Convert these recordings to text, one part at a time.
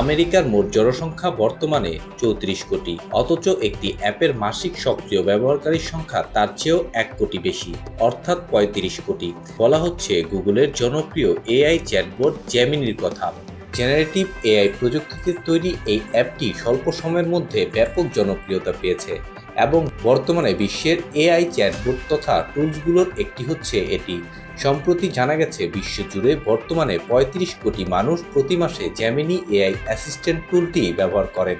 আমেরিকার মোট জনসংখ্যা বর্তমানে চৌত্রিশ কোটি। অথচ একটি অ্যাপের মাসিক সক্রিয় ব্যবহারকারীর সংখ্যা তার চেয়েও এক কোটি বেশি, অর্থাৎ পঁয়ত্রিশ কোটি। বলা হচ্ছে গুগলের জনপ্রিয় এআই চ্যাটবোর্ড জ্যামিনির কথা। জেনারেটিভ এআই প্রযুক্তিতে তৈরি এই অ্যাপটি স্বল্প সময়ের মধ্যে ব্যাপক জনপ্রিয়তা পেয়েছে। এবং বর্তমানে বিশ্বের এআই চ্যাটবোর্ড তথা টুলসগুলোর একটি হচ্ছে এটি। সম্প্রতি জানা গেছে, বিশ্বজুড়ে বর্তমানে পঁয়ত্রিশ কোটি মানুষ প্রতি মাসে জ্যামিনি এআই অ্যাসিস্ট্যান্ট টুলটি ব্যবহার করেন।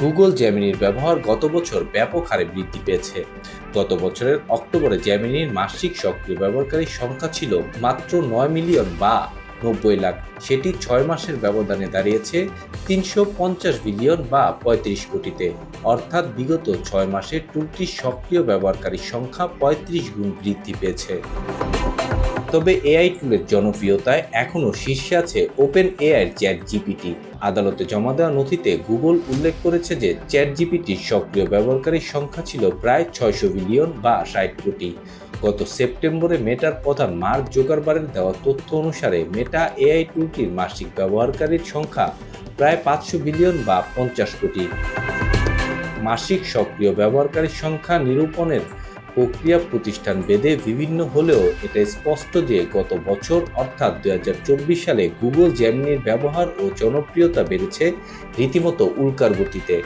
গুগল জ্যামিনির ব্যবহার গত বছর ব্যাপক হারে বৃদ্ধি পেয়েছে। গত বছরের অক্টোবরে জ্যামিনির মাসিক সক্রিয় ব্যবহারকারীর সংখ্যা ছিল মাত্র নয় মিলিয়ন বা নব্বই লাখ। সেটি ছয় মাসের ব্যবধানে দাঁড়িয়েছে তিনশো পঞ্চাশ বিলিয়ন বা পঁয়ত্রিশ কোটিতে। অর্থাৎ বিগত ছয় মাসে টুলটির সক্রিয় ব্যবহারকারীর সংখ্যা পঁয়ত্রিশ গুণ বৃদ্ধি পেয়েছে। তবে এআই টুলের জনপ্রিয়তায় এখনও শীর্ষে আছে ওপেন এআইয়ের চ্যাট জিপিটি আদালতে জমা দেওয়া নথিতে গুগল উল্লেখ করেছে যে চ্যাট জিপিটির সক্রিয় ব্যবহারকারীর সংখ্যা ছিল প্রায় ছয়শো বিলিয়ন বা ষাট কোটি। গত সেপ্টেম্বরে মেটার প্রধান মার্ক জোগারবারের দেওয়া তথ্য অনুসারে, মেটা এআই টুলটির মাসিক ব্যবহারকারীর সংখ্যা প্রায় পাঁচশো বিলিয়ন বা পঞ্চাশ কোটি। মাসিক সক্রিয় ব্যবহারকারীর সংখ্যা নিরূপণের প্রক্রিয়া প্রতিষ্ঠান বেদে বিভিন্ন হলেও এটা স্পষ্ট যে গত বছর, অর্থাৎ দু হাজার চব্বিশ সালে গুগল জ্যামিনির ব্যবহার ও জনপ্রিয়তা বেড়েছে রীতিমতো উল্কার গতিতে